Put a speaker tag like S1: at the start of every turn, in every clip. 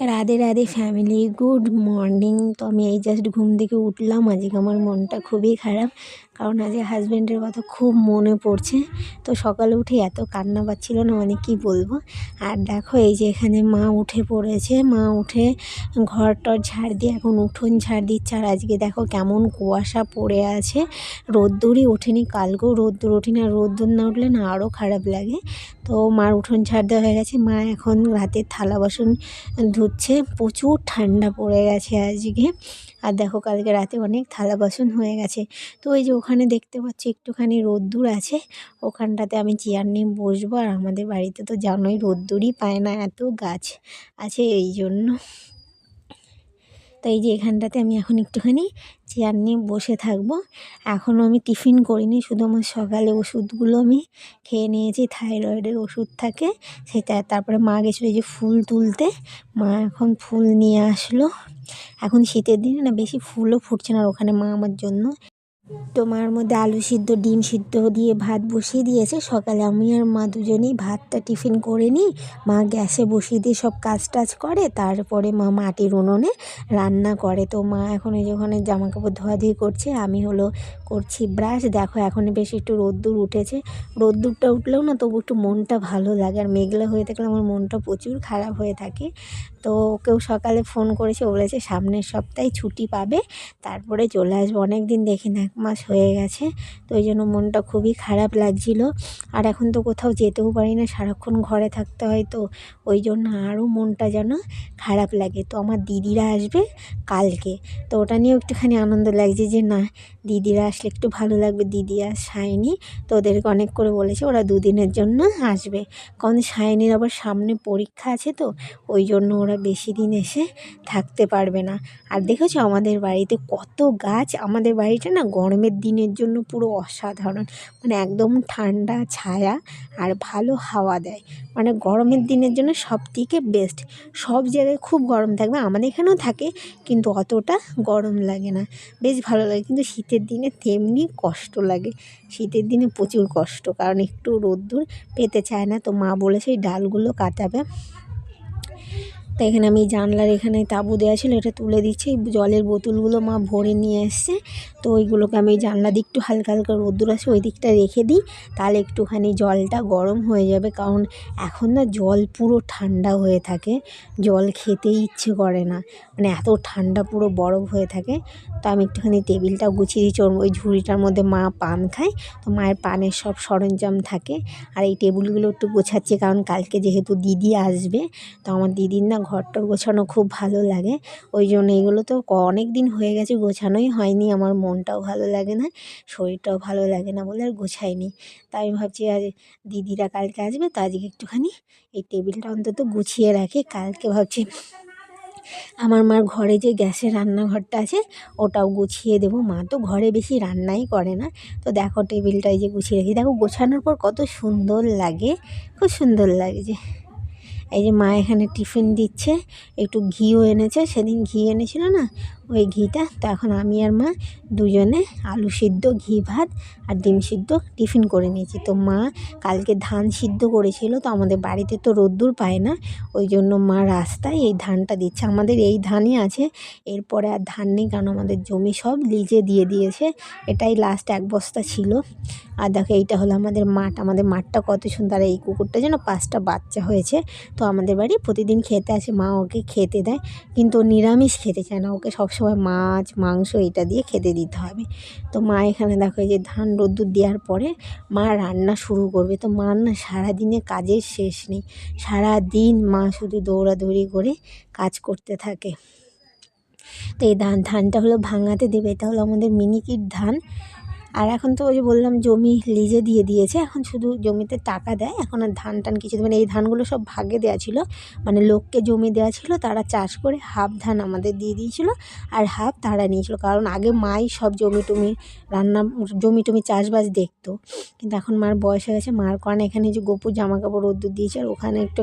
S1: Radhe Radhe family good morning তো আমি এই জাস্ট ঘুম থেকে উঠলাম। আজকে আমার মনটা খুবই খারাপ, কারণ আজকে হাজব্যান্ডের কথা খুব মনে পড়ছে। তো সকালে উঠে এত কান্না পাচ্ছিল না মানে কি বলব? আর দেখো এই যে এখানে মা উঠে পড়েছে। মা উঠে ঘর টর ঝাড় দিয়ে এখন উঠোন ঝাড় দিচ্ছে। আর আজকে দেখো কেমন কুয়াশা পড়ে আছে। রোদ্দুরই ওঠেনি, কালকেও রোদ্দুর ওঠেনি। আর রোদ্দুর না উঠলে না আরও খারাপ লাগে। তো মার উঠোন ছাড় দেওয়া হয়ে গেছে। মা এখন রাতের থালা বাসন ধুচ্ছে। প্রচুর ঠান্ডা পড়ে গেছে আজকে। আর দেখো কালকে রাতে অনেক থালা বাসন হয়ে গেছে। তো ওই যে ওখানে দেখতে পাচ্ছি একটুখানি রোদ্দুর আছে। ওখানটাতে আমি চেয়ার নিয়ে বসবো। আর আমাদের বাড়িতে তো জানোই রোদ্দুরই পায় না, এত গাছ আছে এই জন্য। তো এই যে এখানটাতে আমি এখন একটুখানি চেয়ার নিয়ে বসে থাকব। এখনও আমি টিফিন করিনি, শুধু আমার সকালে ওষুধগুলো আমি খেয়ে নিয়েছি থাইরয়েডের ওষুধ থাকে সেটা, তারপরে মা গেছিল যে ফুল তুলতে, মা এখন ফুল নিয়ে আসলো। এখন শীতের দিনে না বেশি ফুলও ফুটছে না আর ওখানে মা আমার জন্য। তো মার মধ্যে আলু সিদ্ধ, ডিম সিদ্ধ দিয়ে ভাত বসিয়ে দিয়েছে। সকালে আমি আর মা দুজনেই ভাতটা টিফিন করে নিই। মা গ্যাসে বসিয়ে দিয়ে সব কাজ টাজ করে, তারপরে মা মাটির উনুনে রান্না করে। তো মা এখন যে ওখানে জামা কাপড় ধোয়াধুয়ি করছে, আমি হলো করছি ব্রাশ। দেখো এখন বেশ একটু রোদ্দুর উঠেছে। রোদ্দুরটা উঠলেও না তবু একটু মনটা ভালো লাগে। আর মেঘলা হয়ে থাকলে আমার মনটা প্রচুর খারাপ হয়ে থাকে। তো ওকেও সকালে ফোন করেছে বলেছে সামনের সপ্তাহে ছুটি পাবে, তারপরে চলে আসব। অনেক দিন দেখি না। মাস হয়ে গেছে, তো ওই জন্য মনটা খুবই খারাপ লাগছিল। আর এখন তো কোথাও যেতেও পারি না, সারাক্ষণ ঘরে থাকতে হয় তো, ওই জন্য আরও মনটা যেন খারাপ লাগে। তো আমার দিদিরা আসবে কালকে, তো ওটা নিয়েও একটুখানি আনন্দ লাগছে যে না, দিদিরা আসলে একটু ভালো লাগবে, দিদি আর সায়নি, তো ওদেরকে অনেক করে বলেছে ওরা দুদিনের জন্য আসবে। কারণ সায়নির আবার সামনে পরীক্ষা আছে তো, ওই জন্য ওরা বেশি দিন এসে থাকতে পারবে না। আর দেখেছ আমাদের বাড়িতে কত গাছ, আমাদের বাড়িটা না গরমের দিনের জন্য পুরো অসাধারণ। মানে একদম ঠান্ডা, ছায়া আর ভালো হাওয়া দেয়। মানে গরমের দিনের জন্য সব থেকে বেস্ট সব জায়গায় খুব গরম থাকবে, আমাদের এখানেও থাকে, কিন্তু অতটা গরম লাগে না। বেশ ভালো লাগে, কিন্তু শীতের দিনে তেমনি কষ্ট লাগে। শীতের দিনে প্রচুর কষ্ট, কারণ একটু রোদ্দুর পেতে চায় না, তো মা বলেছে, এই ডালগুলো কাটাবে। তো এখানে আমি জানলার এখানে তাঁবু দেওয়া ছিল, এটা তুলে দিচ্ছি। জলের বোতলগুলো মা ভরে নিয়ে এসছে। তো ওইগুলোকে আমি জানলা দিক একটু হালকা হালকা রোদ্দুর আছে ওই দিকটা রেখে দিই। তাহলে একটুখানি জলটা গরম হয়ে যাবে। কারণ এখন না জল পুরো ঠান্ডা হয়ে থাকে। জল খেতেই ইচ্ছে করে না। মানে এত ঠান্ডা পুরো বরফ হয়ে থাকে। তো আমি একটুখানি টেবিলটা গুছিয়ে দিচ্ছি। ওর ওই ঝুড়িটার মধ্যে মা পান খায়। তো মায়ের পানের সব সরঞ্জাম থাকে। আর এই টেবিলগুলো একটু গোছাচ্ছি। কারণ কালকে যেহেতু দিদি আসবে, তো আমার দিদির না ঘরটর গোছানো খুব ভালো লাগে। ওই জন্য এগুলো তো অনেক দিন হয়ে গেছে, গোছানোই হয়নি। আমার মনটাও ভালো লাগে না, শরীরটাও ভালো লাগে না বলে আর গোছাইনি। তাই আমি ভাবছি আজ দিদিরা কালকে আসবে, তো আজকে একটুখানি এই টেবিলটা অন্তত গুছিয়ে রাখি। কালকে ভাবছি আমার মার ঘরে যে গ্যাসের রান্নাঘরটা আছে, ওটাও গুছিয়ে দেবো। মা তো ঘরে বেশি রান্নাই করে না। তো দেখো টেবিলটা এই যে গুছিয়ে রেখেছি দেখো গোছানোর পর কত সুন্দর লাগে, খুব সুন্দর লাগছে এই যে মা এখানে টিফিন দিচ্ছে একটু ঘিও এনেছে সেদিন ঘি এনেছিল না? ওই ঘিটা, তো এখন আমি আর মা দুজনে আলু সিদ্ধ, ঘি, ভাত আর ডিম সিদ্ধ টিফিন করে নিয়েছি। তো মা কালকে ধান সিদ্ধ করেছিল, তো আমাদের বাড়িতে তো রোদ্দুর পায় না, ওই জন্য মা রাস্তায় এই ধানটা দিচ্ছে। আমাদের এই ধানই আছে, এরপরে আর ধান নেই, কারণ আমাদের জমি সব লিজে দিয়ে দিয়েছে, এটাই লাস্ট এক বস্তা ছিল। আর দেখো, এইটা হলো আমাদের মাঠ, আমাদের মাঠটা কত সুন্দর এই কুকুরটা যেন পাঁচটা বাচ্চা হয়েছে। তো আমাদের বাড়ি প্রতিদিন খেতে আসে, মা ওকে খেতে দেয়, কিন্তু নিরামিষ খেতে চায় না, ওকে সবসময় মাছ, মাংস এটা দিয়ে খেতে দিতে হবে। তো মা এখানে দেখো এই যে ধান রোদ্দুর দেওয়ার পরে মা রান্না শুরু করবে। তো মা না সারাদিনে কাজের শেষ নেই। সারাদিন মা শুধু দৌড়াদৌড়ি করে কাজ করতে থাকে। তো এই ধান, ধানটা হলো ভাঙাতে দেবে। এটা হলো আমাদের মিনিকিট ধান। আর এখন তো ওই যে বললাম জমি লিজে দিয়ে দিয়েছে, এখন শুধু জমিতে টাকা দেয়, এখন আর ধান টান কিছু মানে এই ধানগুলো সব ভাগে দেওয়া ছিল মানে লোককে জমি দেওয়া ছিল, তারা চাষ করে হাফ ধান আমাদের দিয়ে দিয়েছিলো আর হাফ তারা নিয়েছিল। কারণ আগে মাই সব জমি টমি রান্না, জমি টমি চাষবাস দেখতো, কিন্তু এখন মার বয়স হয়ে গেছে। মার কারণে এখানে যে গোপুর জামা কাপড় রোদ্দুর দিয়েছে, আর ওখানে একটু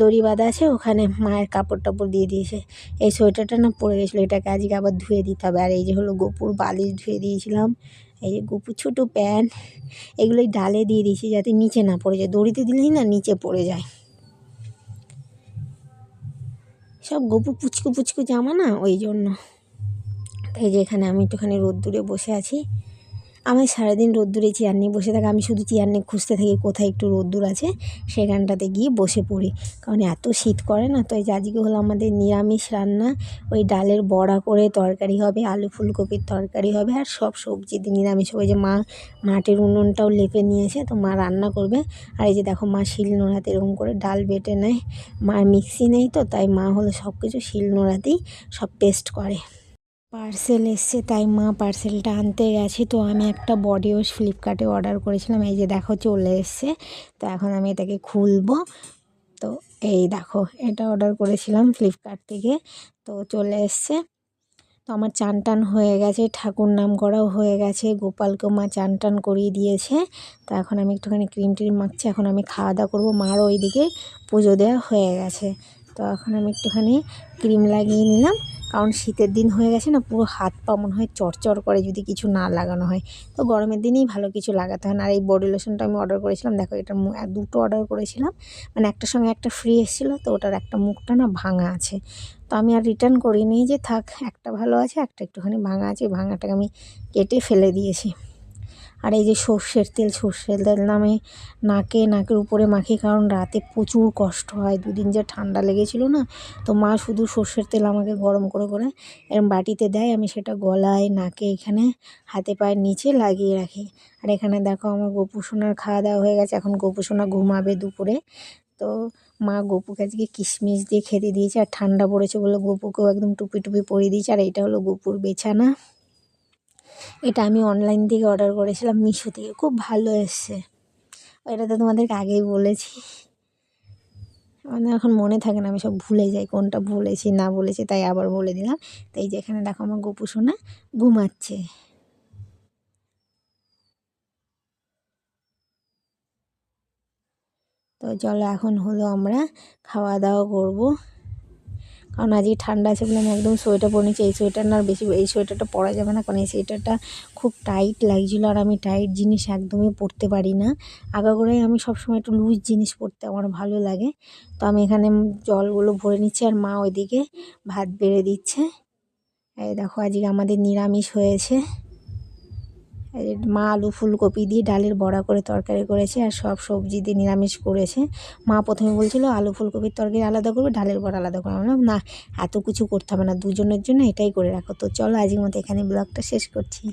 S1: দড়ি বাঁধা আছে, ওখানে মায়ের কাপড় টাপড় দিয়ে দিয়েছে। এই সোয়েটারটা না পরে গেছিল, এটাকে আজকে আবার ধুয়ে দিতে হবে। আর এই যে হলো গোপুর বালিশ ধুয়ে দিয়েছিলাম এই যে গুপু, ছোটো প্যান্ট, এগুলোই ডালে দিয়ে দিয়েছি যাতে নিচে না পড়ে যায়। দড়িতে দিলেই না নিচে পড়ে যায়। সব গপু পুচকু পুচকু জামা না, ওই জন্য। তাই যে এখানে আমি একটুখানি রোদ্দুরে বসে আছি। আমি সারাদিন রোদ্দুরে চেয়ার নিয়ে বসে থাকি, আমি শুধু চেয়ার নিয়ে খুঁজতে থাকি কোথায় একটু রোদ্দুর আছে, সেখানটাতে গিয়ে বসে পড়ি। কারণ এত শীত করে না, তো এই আজকে হলো আমাদের নিরামিষ রান্না, ওই ডালের বড়া করে তরকারি হবে, আলু ফুলকপির তরকারি হবে, আর সব সবজি নিরামিষ। ওই যে মা মাটির উনুনটাও লেপে নিয়েছে, তো মা রান্না করবে। আর এই যে দেখো মা শিল নোড়াতে এরকম করে ডাল বেটে নেয়। মার মিক্সি নেই তো, তাই মা হলো সব কিছু শিল নোড়াতেই সব পেস্ট করে। পার্সেল এসছে, তাই মা পার্সেলটা আনতে গেছে। তো আমি একটা বডি ওয়াশ ফ্লিপকার্টে অর্ডার করেছিলাম, এই যে দেখো চলে এসছে। তো এখন আমি এটাকে খুলবো। তো এই দেখো, এটা অর্ডার করেছিলাম ফ্লিপকার্ট থেকে। তো চলে এসছে। তো আমার চান টান হয়ে গেছে, ঠাকুর নাম করাও হয়ে গেছে। গোপালকেও মা চান টান করিয়ে দিয়েছে। তো এখন আমি একটুখানি ক্রিম ট্রিম মাখছি, এখন আমি খাওয়া দাওয়া করব। মারও ওইদিকে পুজো দেওয়া হয়ে গেছে। তো এখন আমি একটুখানি ক্রিম লাগিয়ে নিলাম। কারণ শীতের দিন হয়ে গেছে না, পুরো হাত পা মনে হয় চড়চড় করে যদি কিছু না লাগানো হয়। তো গরমের দিনেই ভালো কিছু লাগাতে হয় না। আর এই বডি লোশনটা আমি অর্ডার করেছিলাম। দেখো, এটা দুটো অর্ডার করেছিলাম। মানে একটার সঙ্গে একটা ফ্রি এসেছিল, তো ওটার একটা মুখটা না ভাঙা আছে। তো আমি আর রিটার্ন করিনি যে থাক, একটা ভালো আছে, একটা একটুখানি ভাঙা আছে। ভাঙাটাকে আমি কেটে ফেলে দিয়েছি। আর এই যে সর্ষের তেল সর্ষের তেল নামে নাকে, নাকের উপরে মাখি, কারণ রাতে প্রচুর কষ্ট হয়। দুদিন যে ঠান্ডা লেগেছিল না, তো মা শুধু সর্ষের তেল আমাকে গরম করে করে এরম বাটিতে দেয়। আমি সেটা গলায়, নাকে, এখানে হাতে পায়ের নিচে লাগিয়ে রাখি। আর এখানে দেখো আমার গোপু সোনার খাওয়া দাওয়া হয়ে গেছে। এখন গোপু সোনা ঘুমাবে দুপুরে। তো মা গপুকে আজকে কিশমিশ দিয়ে খেতে দিয়েছে, আর ঠান্ডা পড়েছে বলে গপুকেও একদম টুপি টুপি পরিয়ে দিয়েছে। আর এটা হলো গপুর বেছানা। এটা আমি অনলাইন থেকে অর্ডার করেছিলাম মিশো থেকে। খুব ভালো এসছে। এটা তো তোমাদেরকে আগেই বলেছি। মানে এখন মনে থাকে না, আমি সব ভুলে যাই, কোনটা বলেছি, না বলেছি, তাই আবার বলে দিলাম। তো এই যে এখানে দেখো আমার গোপু সোনা ঘুমাচ্ছে। তো চলো এখন হলো আমরা খাওয়া দাওয়া করব। কারণ আজকে ঠান্ডা আছে বলে আমি একদম সোয়েটার পরে নিচ্ছি এই সোয়েটার না আর বেশি, এই সোয়েটারটা পরা যাবে না, কারণ এই সোয়েটারটা খুব টাইট লাগছিল আর আমি টাইট জিনিস একদমই পরতে পারি না। আগাগোড়াই আমি সবসময় একটু লুজ জিনিস পরতে আমার ভালো লাগে। তো আমি এখানে জলগুলো ভরে নিচ্ছি আর মা ওইদিকে ভাত বেড়ে দিচ্ছে। এই দেখো আজকে আমাদের নিরামিষ হয়েছে। মা আলু ফুলকপি দিয়ে ডালের বড়া করে তরকারি করেছে আর সব সবজি দিয়ে নিরামিষ করেছে। মা প্রথমে বলছিল, আলু ফুলকপির তরকারি আলাদা করবে, ডালের বড়া আলাদা করবে। আমরা না, এত কিছু করতে হবে না, দুজনের জন্য এটাই করে রাখো। তো চলো, আজকের মতো এখানে ব্লগটা শেষ করছি।